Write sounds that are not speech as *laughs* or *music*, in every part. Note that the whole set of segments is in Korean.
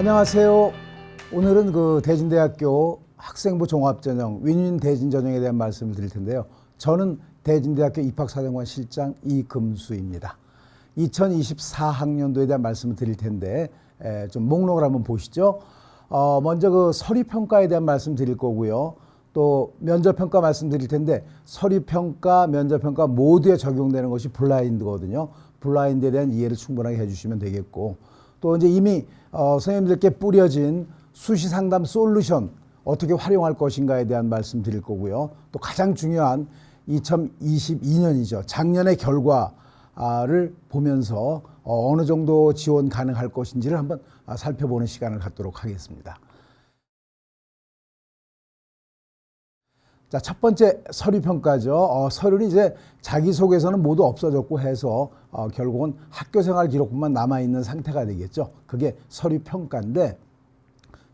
안녕하세요. 오늘은 그 대진대학교 학생부 종합전형 윈윈 대진전형에 대한 말씀을 드릴 텐데요. 저는 대진대학교 입학사정관 실장 이금수입니다. 2024학년도에 대한 말씀을 드릴 텐데 에, 좀 목록을 한번 보시죠. 어, 먼저 그 서류 평가에 대한 말씀 드릴 거고요. 또 면접 평가 말씀드릴 텐데 서류 평가, 면접 평가 모두에 적용되는 것이 블라인드거든요. 블라인드에 대한 이해를 충분하게 해주시면 되겠고 또 이제 이미 어, 선생님들께 뿌려진 수시 상담 솔루션 어떻게 활용할 것인가에 대한 말씀 드릴 거고요. 또 가장 중요한 2022년이죠. 작년의 결과를 보면서 어, 어느 정도 지원 가능할 것인지를 한번 아, 살펴보는 시간을 갖도록 하겠습니다. 자, 첫 번째 서류 평가죠. 어, 서류는 이제 자기소개서는 모두 없어졌고 해서 어, 결국은 학교 생활 기록부만 남아 있는 상태가 되겠죠. 그게 서류 평가인데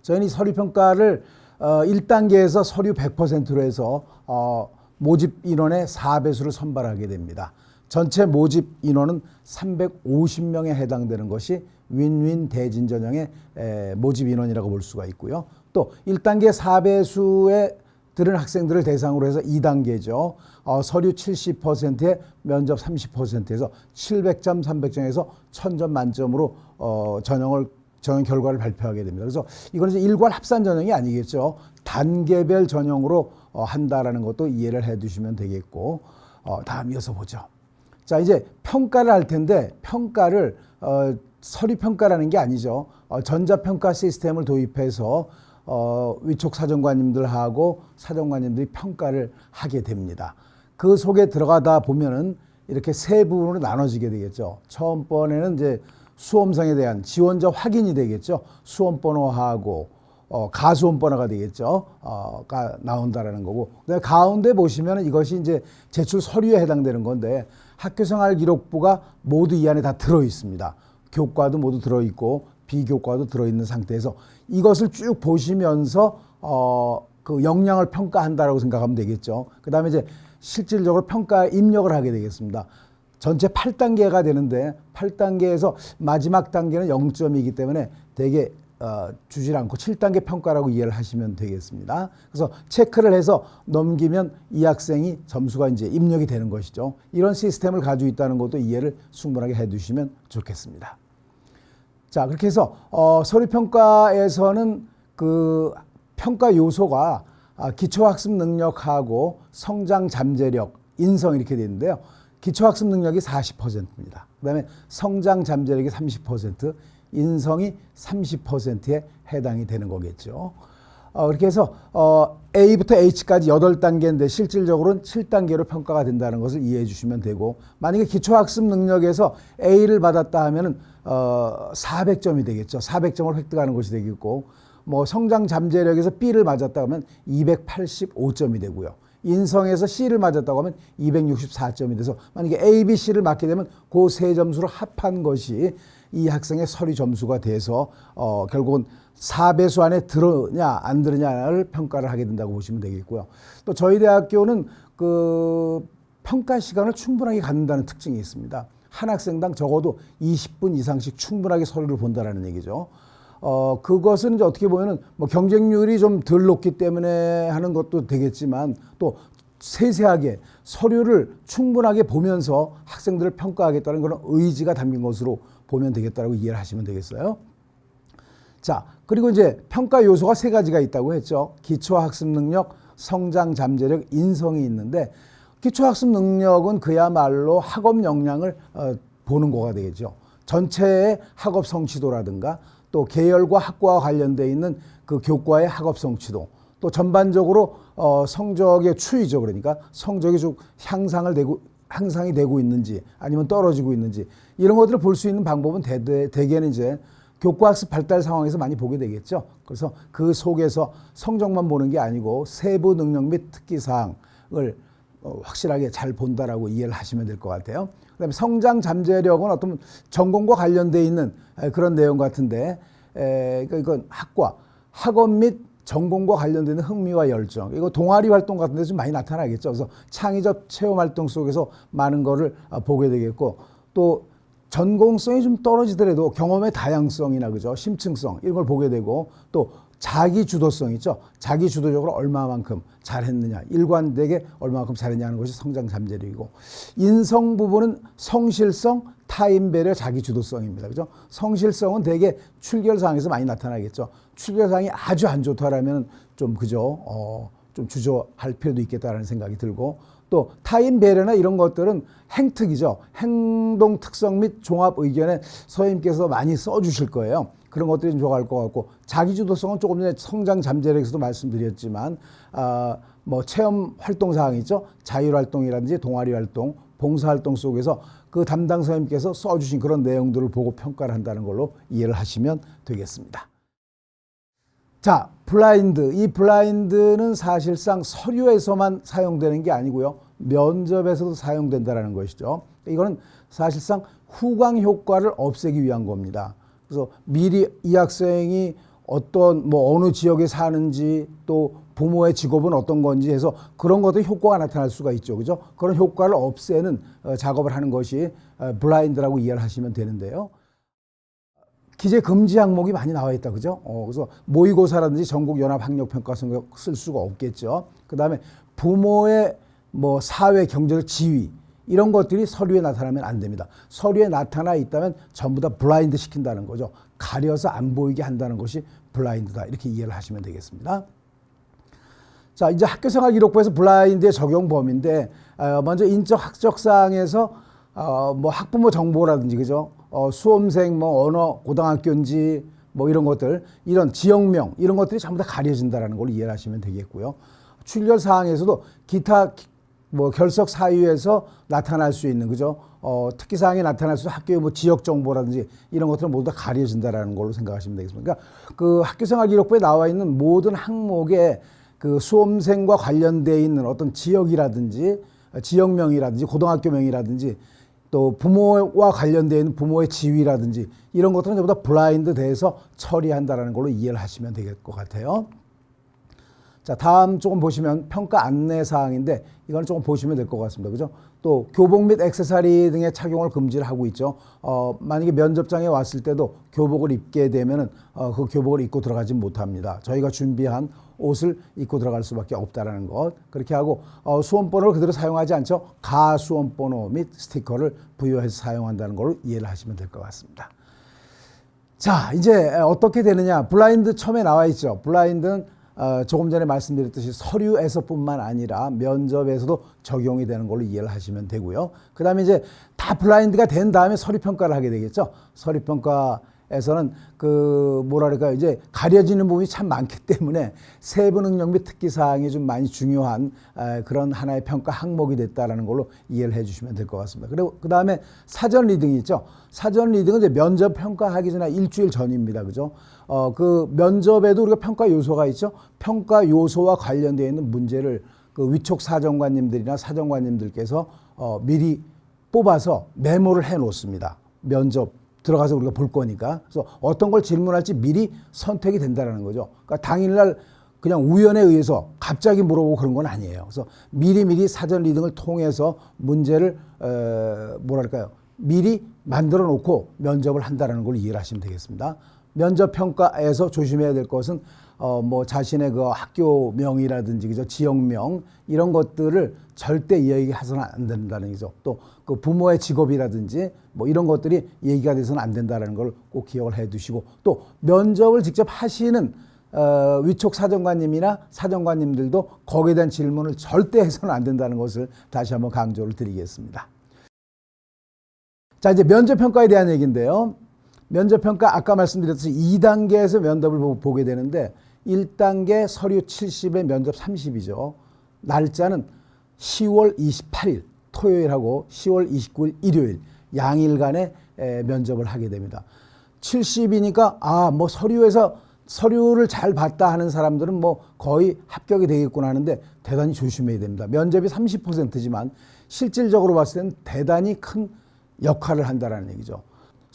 저희는 이 서류 평가를 어, 1단계에서 서류 100%로 해서 어, 모집 인원의 4배수를 선발하게 됩니다. 전체 모집 인원은 350명에 해당되는 것이 윈윈 대진 전형의 에, 모집 인원이라고 볼 수가 있고요. 또 1단계 4배수의 들은 학생들을 대상으로 해서 2단계죠. 어, 서류 70%에 면접 30%에서 700점, 300점에서 1000점 만점으로 어, 전형을 전형 결과를 발표하게 됩니다. 그래서 이거는 이제 일괄 합산 전형이 아니겠죠. 단계별 전형으로 어, 한다라는 것도 이해를 해 두시면 되겠고 어, 다음 이어서 보죠. 자 이제 평가를 할 텐데 평가를 어, 서류 평가라는 게 아니죠. 어, 전자평가 시스템을 도입해서 어, 위촉 사정관님들하고 사정관님들이 평가를 하게 됩니다. 그 속에 들어가다 보면은 이렇게 세 부분으로 나눠지게 되겠죠. 처음 번에는 이제 수험생에 대한 지원자 확인이 되겠죠. 수험 번호하고 어, 가수원 번호가 되겠죠. 어, 가 나온다라는 거고. 그다음에 가운데 보시면 이것이 이제 제출 서류에 해당되는 건데 학교생활 기록부가 모두 이 안에 다 들어 있습니다. 교과도 모두 들어 있고 비교과도 들어 있는 상태에서 이것을 쭉 보시면서 어, 그 역량을 평가한다라고 생각하면 되겠죠. 그 다음에 이제 실질적으로 평가 입력을 하게 되겠습니다. 전체 8단계가 되는데 8단계에서 마지막 단계는 0점이기 때문에 되게 어, 주질 않고 7단계 평가라고 이해를 하시면 되겠습니다. 그래서 체크를 해서 넘기면 이 학생이 점수가 이제 입력이 되는 것이죠. 이런 시스템을 가지고 있다는 것도 이해를 충분하게 해 두시면 좋겠습니다. 자, 그렇게 해서 어, 서류 평가에서는 그 평가 요소가 아, 기초학습 능력하고 성장 잠재력, 인성 이렇게 되는데요. 기초학습 능력이 40%입니다. 그다음에 성장 잠재력이 30%, 인성이 30%에 해당이 되는 거겠죠. 어, 그렇게 해서 어, A부터 H까지 8단계인데 실질적으로는 7단계로 평가가 된다는 것을 이해해 주시면 되고 만약에 기초학습 능력에서 A를 받았다 하면은 어, 400점이 되겠죠. 400점을 획득하는 것이 되겠고 뭐 성장 잠재력에서 B를 맞았다 하면 285점이 되고요. 인성에서 C를 맞았다고 하면 264점이 돼서 만약에 A, B, C를 맞게 되면 그 세 점수를 합한 것이 이 학생의 서류 점수가 돼서 어 결국은 4배수 안에 들으냐 안 들으냐를 평가를 하게 된다고 보시면 되겠고요. 또 저희 대학교는 그 평가 시간을 충분하게 갖는다는 특징이 있습니다. 한 학생당 적어도 20분 이상씩 충분하게 서류를 본다라는 얘기죠. 어, 그것은 이제 어떻게 보면은 뭐 경쟁률이 좀 덜 높기 때문에 하는 것도 되겠지만 또 세세하게 서류를 충분하게 보면서 학생들을 평가하겠다는 그런 의지가 담긴 것으로 보면 되겠다라고 이해를 하시면 되겠어요. 자, 그리고 이제 평가 요소가 세 가지가 있다고 했죠. 기초학습 능력, 성장 잠재력, 인성이 있는데 기초학습 능력은 그야말로 학업 역량을 어, 보는 거가 되겠죠. 전체의 학업 성취도라든가 또 계열과 학과와 관련돼 있는 그 교과의 학업 성취도 또 전반적으로 어, 성적의 추이죠. 그러니까 성적이 쭉 향상을 되고 향상이 되고 있는지 아니면 떨어지고 있는지 이런 것들을 볼 수 있는 방법은 대대, 대개는 이제 교과학습 발달 상황에서 많이 보게 되겠죠. 그래서 그 속에서 성적만 보는 게 아니고 세부 능력 및 특기 사항을 어, 확실하게 잘 본다라고 이해를 하시면 될 것 같아요. 그다음에 성장 잠재력은 어떤 전공과 관련돼 있는 에, 그런 내용 같은데 에, 그러니까 이건 학과, 학업 및 전공과 관련되는 흥미와 열정. 이거 동아리 활동 같은 데서 좀 많이 나타나겠죠. 그래서 창의적 체험 활동 속에서 많은 거를 어, 보게 되겠고 또 전공성이 좀 떨어지더라도 경험의 다양성이나 그죠? 심층성 이런 걸 보게 되고 또 자기 주도성 있죠? 자기 주도적으로 얼마만큼 잘했느냐 일관되게 얼마만큼 잘했냐 하는 것이 성장 잠재력이고 인성 부분은 성실성 타임 배려 자기 주도성입니다 그죠 성실성은 대개 출결사항에서 많이 나타나겠죠 출결사항이 아주 안 좋다라면 좀 그죠 어, 좀 주저할 필요도 있겠다라는 생각이 들고 또 타인 배려나 이런 것들은 행특이죠. 행동 특성 및 종합 의견에 선생님께서 많이 써주실 거예요. 그런 것들이 좀 좋아할 것 같고 자기주도성은 조금 전에 성장 잠재력에서도 말씀드렸지만 아, 뭐 체험 활동 사항 있죠. 자율 활동이라든지 동아리 활동, 봉사 활동 속에서 그 담당 선생님께서 써주신 그런 내용들을 보고 평가를 한다는 걸로 이해를 하시면 되겠습니다. 자, 블라인드. 이 블라인드는 사실상 서류에서만 사용되는 게 아니고요. 면접에서도 사용된다는 것이죠. 이거는 사실상 후광 효과를 없애기 위한 겁니다. 그래서 미리 이 학생이 어떤 뭐 어느 지역에 사는지 또 부모의 직업은 어떤 건지 해서 그런 것들 효과가 나타날 수가 있죠. 그죠? 그런 효과를 없애는 어, 작업을 하는 것이 어, 블라인드라고 이해를 하시면 되는데요. 기재 금지 항목이 많이 나와 있다 그죠? 어, 그래서 모의고사라든지 전국 연합 학력 평가 쓸 수가 없겠죠. 그다음에 부모의 뭐 사회 경제적 지위 이런 것들이 서류에 나타나면 안 됩니다. 서류에 나타나 있다면 전부 다 블라인드 시킨다는 거죠. 가려서 안 보이게 한다는 것이 블라인드다 이렇게 이해를 하시면 되겠습니다. 자 이제 학교생활 기록부에서 블라인드의 적용 범위인데 어, 먼저 인적 학적상에서 어, 뭐 학부모 정보라든지 그죠? 어, 수험생 뭐 언어 고등학교인지 뭐 이런 것들 이런 지역명 이런 것들이 전부 다 가려진다라는 걸 이해를 하시면 되겠고요. 출결 사항에서도 기타 뭐 결석 사유에서 나타날 수 있는 그죠? 어, 특기 사항에 나타날 수 학교의 뭐 지역 정보라든지 이런 것들은 모두 다 가려진다라는 걸로 생각하시면 되겠습니다. 그러니까 그 학교 생활 기록부에 나와 있는 모든 항목에 그 수험생과 관련돼 있는 어떤 지역이라든지 지역명이라든지 고등학교명이라든지 또 부모와 관련되어 있는 부모의 지위라든지 이런 것들은 전부 다 블라인드 돼서 처리한다라는 걸로 이해를 하시면 될 것 같아요. 자, 다음 조금 보시면 평가 안내 사항인데 이거는 조금 보시면 될 것 같습니다. 그죠? 또 교복 및 액세서리 등의 착용을 금지를 하고 있죠. 어, 만약에 면접장에 왔을 때도 교복을 입게 되면은 어, 그 교복을 입고 들어가지 못합니다. 저희가 준비한 옷을 입고 들어갈 수밖에 없다라는 것. 그렇게 하고 어, 수험번호를 그대로 사용하지 않죠. 가 수험번호 및 스티커를 부여해서 사용한다는 걸로 이해를 하시면 될 것 같습니다. 자, 이제 어떻게 되느냐. 블라인드 처음에 나와 있죠. 블라인드는 어, 조금 전에 말씀드렸듯이 서류에서뿐만 아니라 면접에서도 적용이 되는 걸로 이해를 하시면 되고요. 그 다음에 이제 다 블라인드가 된 다음에 서류 평가를 하게 되겠죠. 서류 평가 에서는 그 뭐랄까 이제 가려지는 부분이 참 많기 때문에 세부 능력 및 특기 사항이 좀 많이 중요한 에, 그런 하나의 평가 항목이 됐다라는 걸로 이해를 해주시면 될 것 같습니다. 그리고 그 다음에 사전 리딩이 있죠. 사전 리딩은 이제 면접 평가하기 전에 일주일 전입니다. 그죠? 어, 그 면접에도 우리가 평가 요소가 있죠. 평가 요소와 관련되어 있는 문제를 그 위촉 사정관님들이나 사정관님들께서 어, 미리 뽑아서 메모를 해 놓습니다. 면접 들어가서 우리가 볼 거니까. 그래서 어떤 걸 질문할지 미리 선택이 된다는 거죠. 그러니까 당일날 그냥 우연에 의해서 갑자기 물어보고 그런 건 아니에요. 그래서 미리미리 사전 리딩을 통해서 문제를 에, 뭐랄까요? 미리 만들어 놓고 면접을 한다는 걸 이해를 하시면 되겠습니다. 면접 평가에서 조심해야 될 것은 어 뭐 자신의 그 학교명이라든지 그죠 지역명 이런 것들을 절대 이야기해서는 안 된다는 거죠. 또 그 부모의 직업이라든지 뭐 이런 것들이 얘기가 돼서는 안 된다는 걸 꼭 기억을 해 두시고 또 면접을 직접 하시는 어, 위촉 사정관님이나 사정관님들도 거기에 대한 질문을 절대 해서는 안 된다는 것을 다시 한번 강조를 드리겠습니다. 자, 이제 면접 평가에 대한 얘기인데요. 면접 평가 아까 말씀드렸듯이 2단계에서 면접을 보, 게 되는데 1단계 서류 70에 면접 30이죠. 날짜는 10월 28일 토요일하고 10월 29일 일요일 양일간의 에, 면접을 하게 됩니다. 70이니까 아, 뭐 서류에서 서류를 잘 봤다 하는 사람들은 뭐 거의 합격이 되겠구나 하는데 대단히 조심해야 됩니다. 면접이 30%지만 실질적으로 봤을 때는 대단히 큰 역할을 한다라는 얘기죠.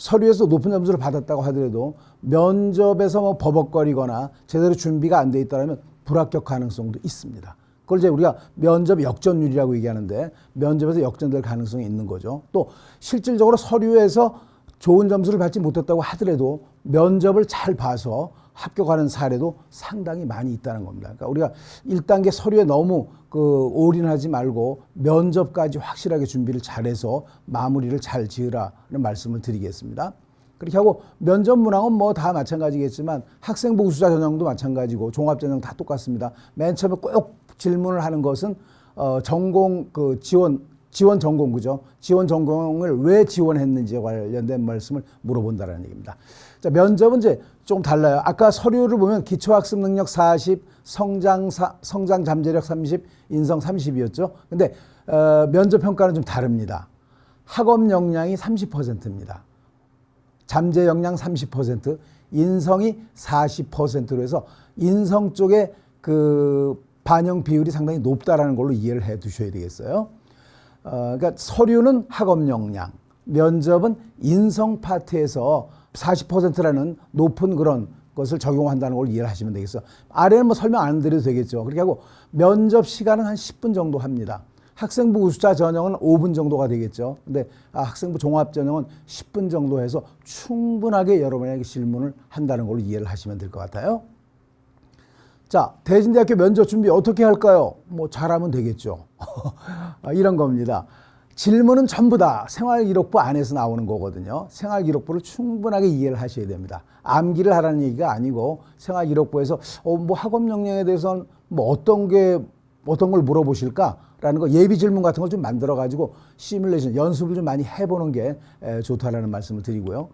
서류에서 높은 점수를 받았다고 하더라도 면접에서 뭐 버벅거리거나 제대로 준비가 안 돼 있다면 불합격 가능성도 있습니다. 그걸 이제 우리가 면접 역전율이라고 얘기하는데 면접에서 역전될 가능성이 있는 거죠. 또 실질적으로 서류에서 좋은 점수를 받지 못했다고 하더라도 면접을 잘 봐서 합격하는 사례도 상당히 많이 있다는 겁니다. 그러니까 우리가 1단계 서류에 너무 그 올인하지 말고 면접까지 확실하게 준비를 잘해서 마무리를 잘 지으라는 말씀을 드리겠습니다. 그렇게 하고 면접 문항은 뭐 다 마찬가지겠지만 학생부 우수자 전형도 마찬가지고 종합 전형 다 똑같습니다. 맨 처음에 꼭 질문을 하는 것은 어 전공 그 지원 지원 전공 그죠? 지원 전공을 왜 지원했는지에 관련된 말씀을 물어본다라는 얘기입니다. 자, 면접은 이제 좀 달라요. 아까 서류를 보면 기초학습 능력 40, 성장 사, 성장 잠재력 30, 인성 30이었죠. 근데 어, 면접 평가는 좀 다릅니다. 학업 역량이 30%입니다. 잠재 역량 30%, 인성이 40%로 해서 인성 쪽에 그 반영 비율이 상당히 높다라는 걸로 이해를 해 두셔야 되겠어요. 어, 그러니까 서류는 학업 역량, 면접은 인성 파트에서 40%라는 높은 그런 것을 적용한다는 걸 이해를 하시면 되겠어요. 아래는 뭐 설명 안 드려도 되겠죠. 그렇게 하고 면접 시간은 한 10분 정도 합니다. 학생부 우수자 전형은 5분 정도가 되겠죠. 근데 아, 학생부 종합 전형은 10분 정도 해서 충분하게 여러분에게 질문을 한다는 걸로 이해를 하시면 될 것 같아요. 자, 대진대학교 면접 준비 어떻게 할까요? 뭐 잘하면 되겠죠. *laughs* 아, 이런 겁니다. 질문은 전부 다 생활기록부 안에서 나오는 거거든요. 생활기록부를 충분하게 이해를 하셔야 됩니다. 암기를 하라는 얘기가 아니고 생활기록부에서 어, 뭐 학업 역량에 대해서는 뭐 어떤 게 어떤 걸 물어보실까라는 거 예비 질문 같은 걸 좀 만들어 가지고 시뮬레이션 연습을 좀 많이 해보는 게 에, 좋다라는 말씀을 드리고요.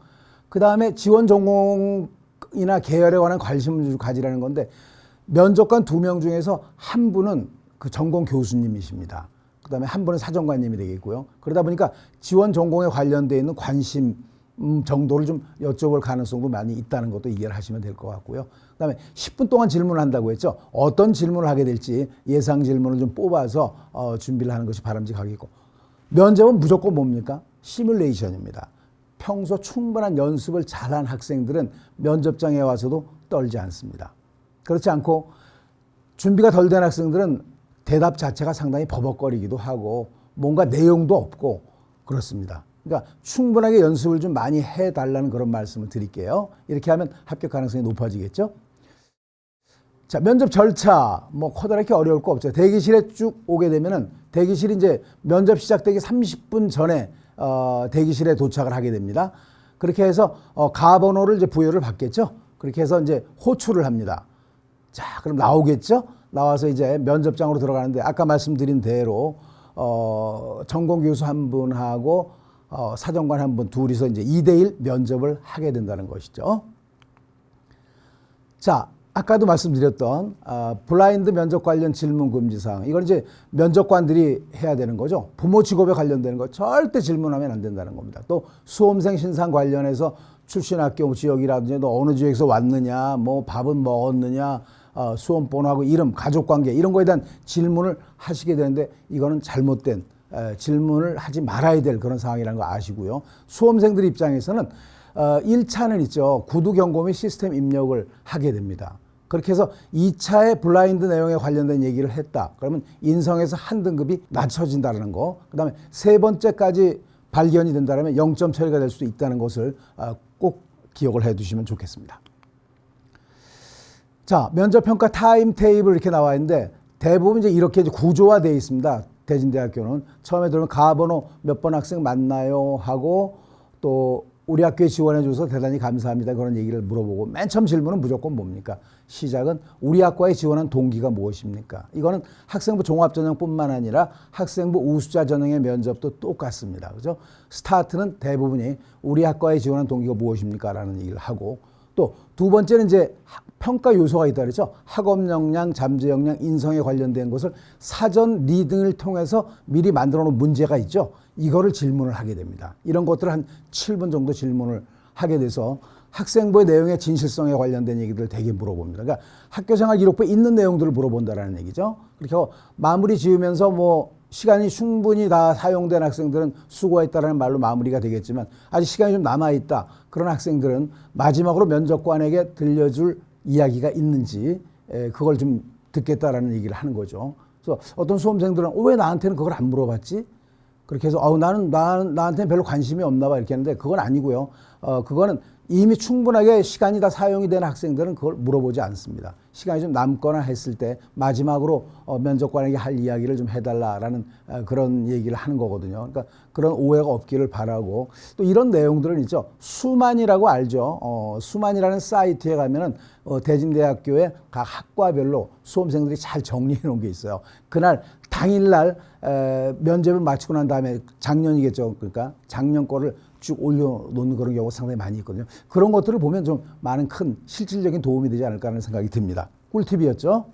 그 다음에 지원 전공이나 계열에 관한 관심을 좀 가지라는 건데 면접관 두 명 중에서 한 분은 그 전공 교수님이십니다. 그다음에 한 분은 사정관님이 되겠고요. 그러다 보니까 지원 전공에 관련돼 있는 관심 음, 정도를 좀 여쭤볼 가능성도 많이 있다는 것도 이해를 하시면 될 것 같고요. 그다음에 10분 동안 질문을 한다고 했죠. 어떤 질문을 하게 될지 예상 질문을 좀 뽑아서 어, 준비를 하는 것이 바람직하겠고 면접은 무조건 뭡니까? 시뮬레이션입니다. 평소 충분한 연습을 잘한 학생들은 면접장에 와서도 떨지 않습니다. 그렇지 않고 준비가 덜 된 학생들은 대답 자체가 상당히 버벅거리기도 하고 뭔가 내용도 없고 그렇습니다. 그러니까 충분하게 연습을 좀 많이 해 달라는 그런 말씀을 드릴게요. 이렇게 하면 합격 가능성이 높아지겠죠? 자, 면접 절차, 뭐, 커다랗게 어려울 거 없죠. 대기실에 쭉 오게 되면은 대기실이 이제 면접 시작되기 30분 전에 어, 대기실에 도착을 하게 됩니다. 그렇게 해서 어, 가번호를 이제 부여를 받겠죠. 그렇게 해서 이제 호출을 합니다. 자, 그럼 나오겠죠? 나와서 이제 면접장으로 들어가는데 아까 말씀드린 대로 어, 전공 교수 한 분하고 어, 사정관 한 분 둘이서 이제 2대1 면접을 하게 된다는 것이죠. 자, 아까도 말씀드렸던 어, 블라인드 면접 관련 질문 금지 사항. 이건 이제 면접관들이 해야 되는 거죠. 부모 직업에 관련되는 거 절대 질문하면 안 된다는 겁니다. 또 수험생 신상 관련해서 출신 학교 지역이라든지 너 어느 지역에서 왔느냐, 뭐 밥은 먹었느냐, 어, 수험 번호하고 이름, 가족 관계 이런 거에 대한 질문을 하시게 되는데 이거는 잘못된 에, 질문을 하지 말아야 될 그런 상황이라는 거 아시고요. 수험생들 입장에서는 어, 1차는 있죠. 구두 경고 및 시스템 입력을 하게 됩니다. 그렇게 해서 2차의 블라인드 내용에 관련된 얘기를 했다. 그러면 인성에서 한 등급이 낮춰진다는 거. 그 다음에 세 번째까지 발견이 된다면 0점 처리가 될 수도 있다는 것을 어, 꼭 기억을 해 두시면 좋겠습니다. 자, 면접 평가 타임 테이블 이렇게 나와 있는데 대부분 이제 이렇게 이제 구조화되어 있습니다. 대진대학교는 처음에 들어오면 가번호 몇 번 학생 맞나요 하고 또 우리 학교에 지원해 줘서 대단히 감사합니다. 그런 얘기를 물어보고 맨 처음 질문은 무조건 뭡니까? 시작은 우리 학과에 지원한 동기가 무엇입니까? 이거는 학생부 종합 전형뿐만 아니라 학생부 우수자 전형의 면접도 똑같습니다. 그죠? 스타트는 대부분이 우리 학과에 지원한 동기가 무엇입니까? 라는 얘기를 하고 또 두 번째는 이제 평가 요소가 있다 그랬죠. 학업 역량, 잠재 역량, 인성에 관련된 것을 사전 리딩을 통해서 미리 만들어 놓은 문제가 있죠. 이거를 질문을 하게 됩니다. 이런 것들을 한 7분 정도 질문을 하게 돼서 학생부의 내용의 진실성에 관련된 얘기들을 되게 물어봅니다. 그러니까 학교생활 기록부에 있는 내용들을 물어본다라는 얘기죠. 그렇게 마무리 지으면서 뭐 시간이 충분히 다 사용된 학생들은 수고했다라는 말로 마무리가 되겠지만 아직 시간이 좀 남아 있다. 그런 학생들은 마지막으로 면접관에게 들려줄 이야기가 있는지 에, 그걸 좀 듣겠다라는 얘기를 하는 거죠. 그래서 어떤 수험생들은 어, 왜 나한테는 그걸 안 물어봤지? 그렇게 해서 어, 나는 나, 나한테는 별로 관심이 없나 봐 이렇게 하는데 그건 아니고요. 어, 그거는 이미 충분하게 시간이 다 사용이 된 학생들은 그걸 물어보지 않습니다. 시간이 좀 남거나 했을 때 마지막으로 어, 면접관에게 할 이야기를 좀 해달라라는 어, 그런 얘기를 하는 거거든요. 그러니까 그런 오해가 없기를 바라고 또 이런 내용들은 있죠. 수만이라고 알죠. 어, 수만이라는 사이트에 가면은 어, 대진대학교의 각 학과별로 수험생들이 잘 정리해 놓은 게 있어요. 그날 당일날 에, 면접을 마치고 난 다음에 작년이겠죠. 그러니까 작년 거를 쭉 올려놓는 그런 경우가 상당히 많이 있거든요. 그런 것들을 보면 좀 많은 큰 실질적인 도움이 되지 않을까 하는 생각이 듭니다. 꿀팁이었죠.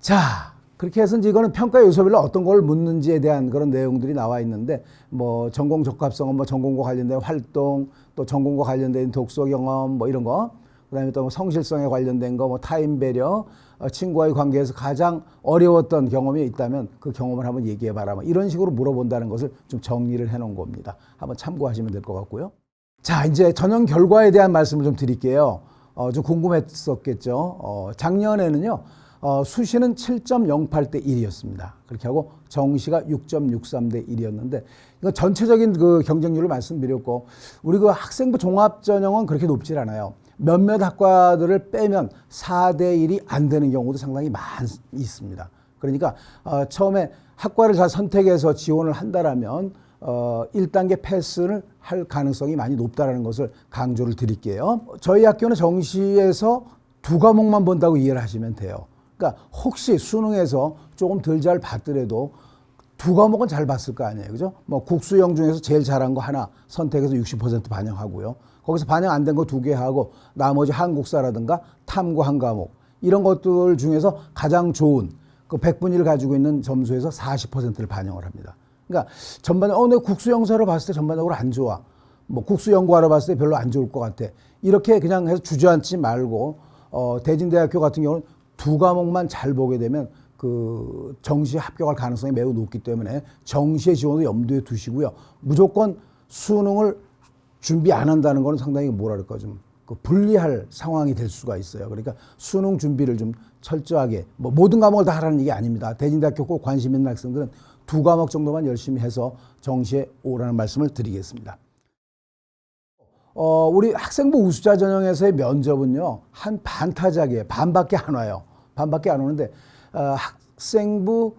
자, 그렇게 해서 이제 이거는 평가 요소별로 어떤 걸 묻는지에 대한 그런 내용들이 나와 있는데 뭐 전공 적합성은 뭐 전공과 관련된 활동 또 전공과 관련된 독서 경험 뭐 이런 거 그다음에 또 뭐 성실성에 관련된 거 뭐 타인 배려 어, 친구와의 관계에서 가장 어려웠던 경험이 있다면 그 경험을 한번 얘기해 봐라 뭐 이런 식으로 물어본다는 것을 좀 정리를 해 놓은 겁니다. 한번 참고하시면 될 것 같고요. 자, 이제 전형 결과에 대한 말씀을 좀 드릴게요. 어, 좀 궁금했었겠죠. 어, 작년에는요, 어, 수시는 7.08대 1이었습니다. 그렇게 하고 정시가 6.63대 1이었는데, 이거 전체적인 그 경쟁률을 말씀드렸고, 우리 그 학생부 종합 전형은 그렇게 높질 않아요. 몇몇 학과들을 빼면 4대 1이 안 되는 경우도 상당히 많이 있습니다. 그러니까, 어, 처음에 학과를 잘 선택해서 지원을 한다라면, 어, 1단계 패스를 할 가능성이 많이 높다라는 것을 강조를 드릴게요. 저희 학교는 정시에서 두 과목만 본다고 이해를 하시면 돼요. 그러니까 혹시 수능에서 조금 덜 잘 봤더라도 두 과목은 잘 봤을 거 아니에요. 그죠? 뭐 국수형 중에서 제일 잘한 거 하나 선택해서 60% 반영하고요. 거기서 반영 안 된 거 두 개 하고 나머지 한국사라든가 탐구 한 과목 이런 것들 중에서 가장 좋은 그 100분위를 가지고 있는 점수에서 40%를 반영을 합니다. 그러니까 전반적으로 어, 내 국수 영사로 봤을 때 전반적으로 안 좋아. 뭐 국수 연구하러 봤을 때 별로 안 좋을 것 같아. 이렇게 그냥 해서 주저앉지 말고 어, 대진대학교 같은 경우는 두 과목만 잘 보게 되면 그 정시에 합격할 가능성이 매우 높기 때문에 정시의 지원도 염두에 두시고요. 무조건 수능을 준비 안 한다는 거는 상당히 뭐랄까 좀 그 불리할 상황이 될 수가 있어요. 그러니까 수능 준비를 좀 철저하게 뭐 모든 과목을 다 하라는 얘기 아닙니다. 대진대학교 꼭 관심 있는 학생들은 두 과목 정도만 열심히 해서 정시에 오라는 말씀을 드리겠습니다. 어, 우리 학생부 우수자 전형에서의 면접은요, 한 반타작이에요. 반밖에 안 와요. 반밖에 안 오는데, 어, 학생부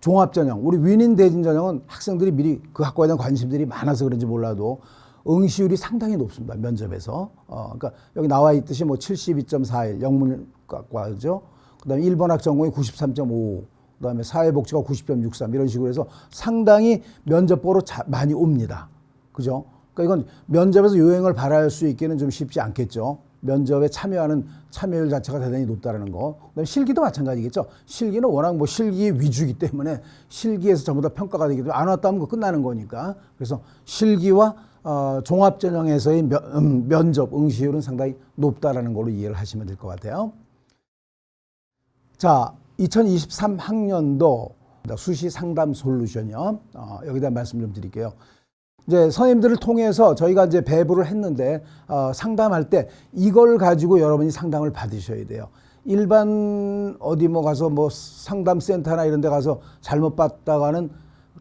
종합 전형, 우리 위닌 대진 전형은 학생들이 미리 그 학과에 대한 관심들이 많아서 그런지 몰라도 응시율이 상당히 높습니다. 면접에서. 어, 그러니까 여기 나와 있듯이 뭐 72.41, 영문과죠. 그 다음에 1번학 전공이 93.55, 그 다음에 사회복지가 90.63 이런 식으로 해서 상당히 면접 보러 자, 많이 옵니다. 그죠? 그러니까 이건 면접에서 요행을 발할 수 있기는 좀 쉽지 않겠죠. 면접에 참여하는 참여율 자체가 대단히 높다라는 거. 그다음에 실기도 마찬가지겠죠. 실기는 워낙 뭐 실기 위주이기 때문에 실기에서 전부 다 평가가 되기 때문에 안 왔다면 그 끝나는 거니까. 그래서 실기와 어, 종합 전형에서의 면, 음, 면접 응시율은 상당히 높다라는 걸로 이해를 하시면 될 것 같아요. 자, 2023 학년도 수시 상담 솔루션이요. 어, 여기다 말씀 좀 드릴게요. 이제 선생님들을 통해서 저희가 이제 배부를 했는데 어, 상담할 때 이걸 가지고 여러분이 상담을 받으셔야 돼요. 일반 어디 뭐 가서 뭐 상담 센터나 이런 데 가서 잘못 봤다가는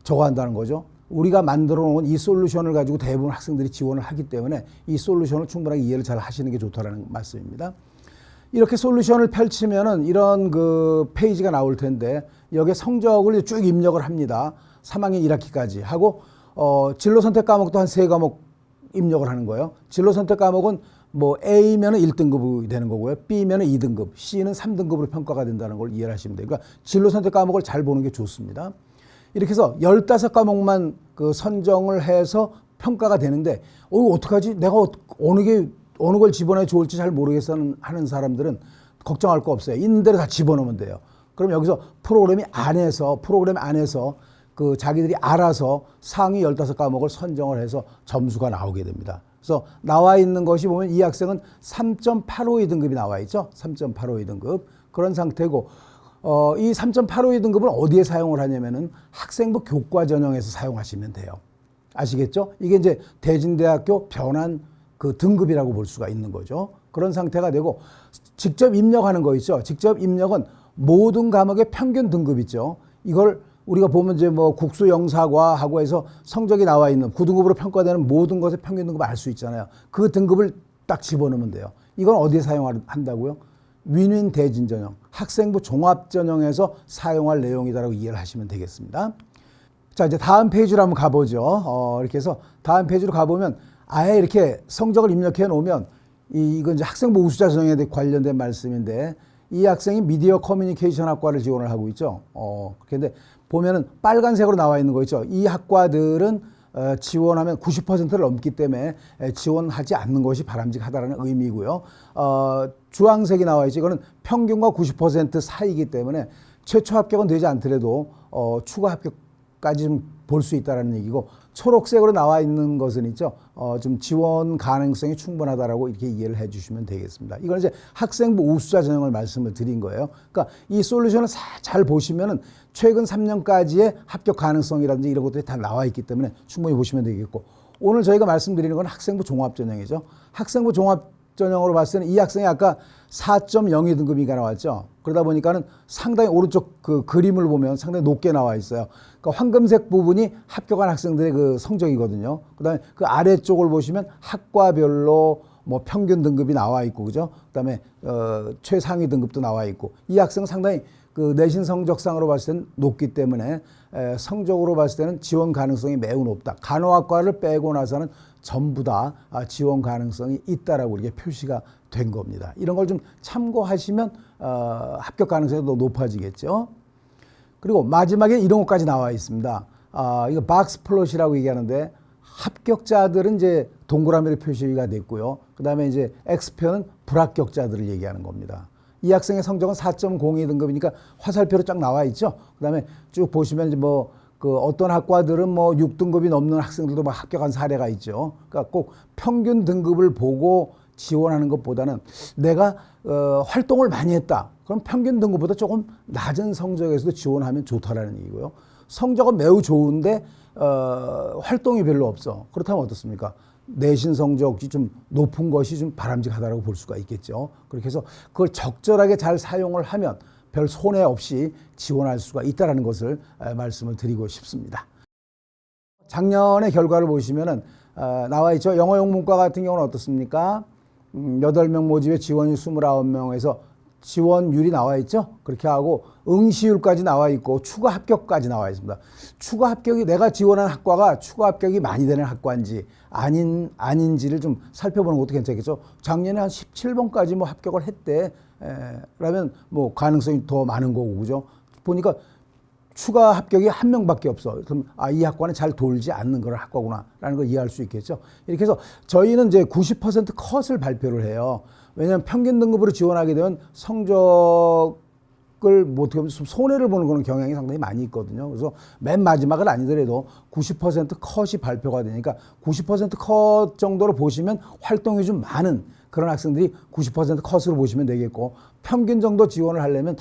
저거 한다는 거죠. 우리가 만들어 놓은 이 솔루션을 가지고 대부분 학생들이 지원을 하기 때문에 이 솔루션을 충분하게 이해를 잘 하시는 게 좋다라는 말씀입니다. 이렇게 솔루션을 펼치면은 이런 그 페이지가 나올 텐데 여기에 성적을 쭉 입력을 합니다. 3학년 1학기까지 하고 어, 진로 선택 과목도 한 세 과목 입력을 하는 거예요. 진로 선택 과목은 뭐 A면은 1등급이 되는 거고요. B면은 2등급, C는 3등급으로 평가가 된다는 걸 이해를 하시면 돼요. 그러니까 진로 선택 과목을 잘 보는 게 좋습니다. 이렇게 해서 15과목만 그 선정을 해서 평가가 되는데 어, 어떡하지? 내가 어느 게 어느 걸 집어넣어 좋을지 잘 모르겠어 하는 사람들은 걱정할 거 없어요. 있는 대로 다 집어넣으면 돼요. 그럼 여기서 프로그램이 안에서 프로그램 안에서 그 자기들이 알아서 상위 15과목을 선정을 해서 점수가 나오게 됩니다. 그래서 나와 있는 것이 보면 이 학생은 3.852 등급이 나와 있죠. 3.852 등급. 그런 상태고 어, 이 3.852 등급은 어디에 사용을 하냐면은 학생부 교과 전형에서 사용하시면 돼요. 아시겠죠? 이게 이제 대진대학교 변환 그 등급이라고 볼 수가 있는 거죠. 그런 상태가 되고 직접 입력하는 거 있죠. 직접 입력은 모든 과목의 평균 등급 있죠. 이걸 우리가 보면 이제 뭐 국수 영사과 하고 해서 성적이 나와 있는 9등급으로 평가되는 모든 것의 평균 등급을 알수 있잖아요. 그 등급을 딱 집어넣으면 돼요. 이건 어디에 사용한다고요? 윈윈 대진 전형, 학생부 종합 전형에서 사용할 내용이다라고 이해를 하시면 되겠습니다. 자, 이제 다음 페이지로 한번 가보죠. 어, 이렇게 해서 다음 페이지로 가보면 아예 이렇게 성적을 입력해 놓으면 이, 이건 이제 학생부 우수자 전형에 대해 관련된 말씀인데 이 학생이 미디어 커뮤니케이션 학과를 지원을 하고 있죠. 어, 그런데 보면은 빨간색으로 나와 있는 거 있죠. 이 학과들은 어, 지원하면 90%를 넘기 때문에 에, 지원하지 않는 것이 바람직하다는 의미고요. 어, 주황색이 나와 있죠. 이거는 평균과 90% 사이이기 때문에 최초 합격은 되지 않더라도 어, 추가 합격까지 좀 볼 수 있다라는 얘기고 초록색으로 나와 있는 것은 있죠. 어, 좀 지원 가능성이 충분하다라고 이렇게 이해를 해 주시면 되겠습니다. 이건 이제 학생부 우수자 전형을 말씀을 드린 거예요. 그러니까 이 솔루션을 사- 잘 보시면은 최근 3년까지의 합격 가능성이라든지 이런 것들이 다 나와 있기 때문에 충분히 보시면 되겠고 오늘 저희가 말씀드리는 건 학생부 종합 전형이죠. 학생부 종합 전형으로 봤을 때는 이 학생이 아까 4.02 등급이가 나왔죠. 그러다 보니까는 상당히 오른쪽 그 그림을 보면 상당히 높게 나와 있어요. 그러니까 황금색 부분이 합격한 학생들의 그 성적이거든요. 그다음에 그 아래쪽을 보시면 학과별로 뭐 평균 등급이 나와 있고 그죠? 그다음에 어 최상위 등급도 나와 있고 이 학생은 상당히 그 내신 성적상으로 봤을 때는 높기 때문에 에, 성적으로 봤을 때는 지원 가능성이 매우 높다. 간호학과를 빼고 나서는 전부 다 아, 지원 가능성이 있다라고 이렇게 표시가 된 겁니다. 이런 걸 좀 참고하시면 어, 합격 가능성이 더 높아지겠죠. 그리고 마지막에 이런 것까지 나와 있습니다. 아, 이거 박스 플롯이라고 얘기하는데 합격자들은 이제 동그라미로 표시가 됐고요. 그 다음에 이제 X표는 불합격자들을 얘기하는 겁니다. 이 학생의 성적은 4.02 등급이니까 화살표로 쫙 나와 있죠. 그 다음에 쭉 보시면 이제 뭐 그 어떤 학과들은 뭐 6등급이 넘는 학생들도 막 합격한 사례가 있죠. 그러니까 꼭 평균 등급을 보고 지원하는 것보다는 내가 어, 활동을 많이 했다. 그럼 평균 등급보다 조금 낮은 성적에서도 지원하면 좋다라는 얘기고요. 성적은 매우 좋은데 어, 활동이 별로 없어. 그렇다면 어떻습니까? 내신 성적이 좀 높은 것이 좀 바람직하다고 볼 수가 있겠죠. 그렇게 해서 그걸 적절하게 잘 사용을 하면 별 손해 없이 지원할 수가 있다는 것을 에, 말씀을 드리고 싶습니다. 작년의 결과를 보시면은 어, 나와 있죠. 영어 영문과 같은 경우는 어떻습니까? 음, 8명 모집에 지원이 29명에서 지원율이 나와 있죠. 그렇게 하고 응시율까지 나와 있고 추가 합격까지 나와 있습니다. 추가 합격이 내가 지원한 학과가 추가 합격이 많이 되는 학과인지 아닌 아닌지를 좀 살펴보는 것도 괜찮겠죠. 작년에 한 17번까지 뭐 합격을 했대. 에, 라면 뭐 가능성이 더 많은 거고 그죠? 보니까 추가 합격이 한 명밖에 없어. 그럼 아, 이 학과는 잘 돌지 않는 그런 학과구나라는 걸 이해할 수 있겠죠. 이렇게 해서 저희는 이제 90% 컷을 발표를 해요. 왜냐하면 평균 등급으로 지원하게 되면 성적을 뭐 어떻게 보면 좀 손해를 보는 그런 경향이 상당히 많이 있거든요. 그래서 맨 마지막은 아니더라도 90% 컷이 발표가 되니까 90%컷 정도로 보시면 활동이 좀 많은 그런 학생들이 90% 컷으로 보시면 되겠고 평균 정도 지원을 하려면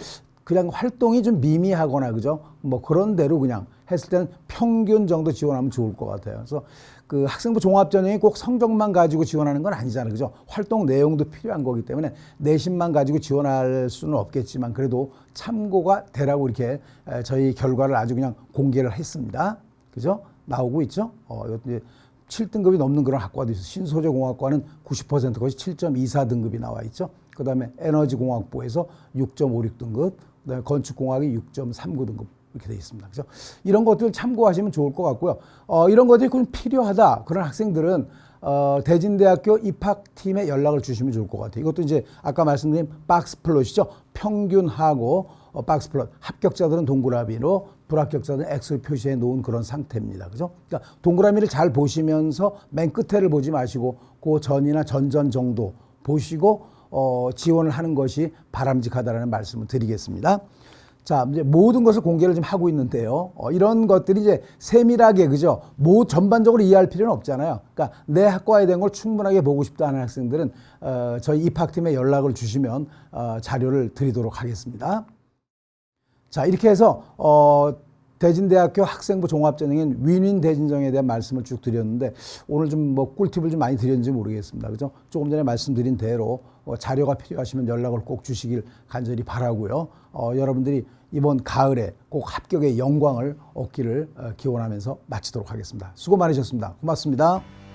그냥 활동이 좀 미미하거나 그죠? 뭐 그런 대로 그냥 했을 때는 평균 정도 지원하면 좋을 것 같아요. 그래서 그 학생부 종합 전형이 꼭 성적만 가지고 지원하는 건 아니잖아요. 그죠? 활동 내용도 필요한 거기 때문에 내신만 가지고 지원할 수는 없겠지만 그래도 참고가 되라고 이렇게 에, 저희 결과를 아주 그냥 공개를 했습니다. 그죠? 나오고 있죠? 어, 이제 7등급이 넘는 그런 학과도 있어요. 신소재공학과는 90% 것이 7.24등급이 나와 있죠. 그 다음에 에너지공학부에서 6.56등급, 그 다음에 건축공학이 6.39등급 이렇게 되어 있습니다. 그래서 이런 것들 참고하시면 좋을 것 같고요. 어, 이런 것들이 좀 필요하다. 그런 학생들은 어, 대진대학교 입학팀에 연락을 주시면 좋을 것 같아요. 이것도 이제 아까 말씀드린 박스 플롯이죠. 평균하고 어, 박스 플롯. 합격자들은 동그라미로 불합격자들은 X를 표시해 놓은 그런 상태입니다. 그죠? 그러니까 동그라미를 잘 보시면서 맨 끝에를 보지 마시고 그 전이나 전전 정도 보시고 어, 지원을 하는 것이 바람직하다라는 말씀을 드리겠습니다. 자, 이제 모든 것을 공개를 좀 하고 있는데요. 어, 이런 것들이 이제 세밀하게, 그죠? 뭐 전반적으로 이해할 필요는 없잖아요. 그러니까 내 학과에 대한 걸 충분하게 보고 싶다 하는 학생들은 어, 저희 입학팀에 연락을 주시면 어, 자료를 드리도록 하겠습니다. 자, 이렇게 해서 어, 대진대학교 학생부 종합전형인 위민 대진정에 대한 말씀을 쭉 드렸는데 오늘 좀 뭐 꿀팁을 좀 많이 드렸는지 모르겠습니다. 그죠? 조금 전에 말씀드린 대로 어, 자료가 필요하시면 연락을 꼭 주시길 간절히 바라고요. 어, 여러분들이 이번 가을에 꼭 합격의 영광을 얻기를 어, 기원하면서 마치도록 하겠습니다. 수고 많으셨습니다. 고맙습니다.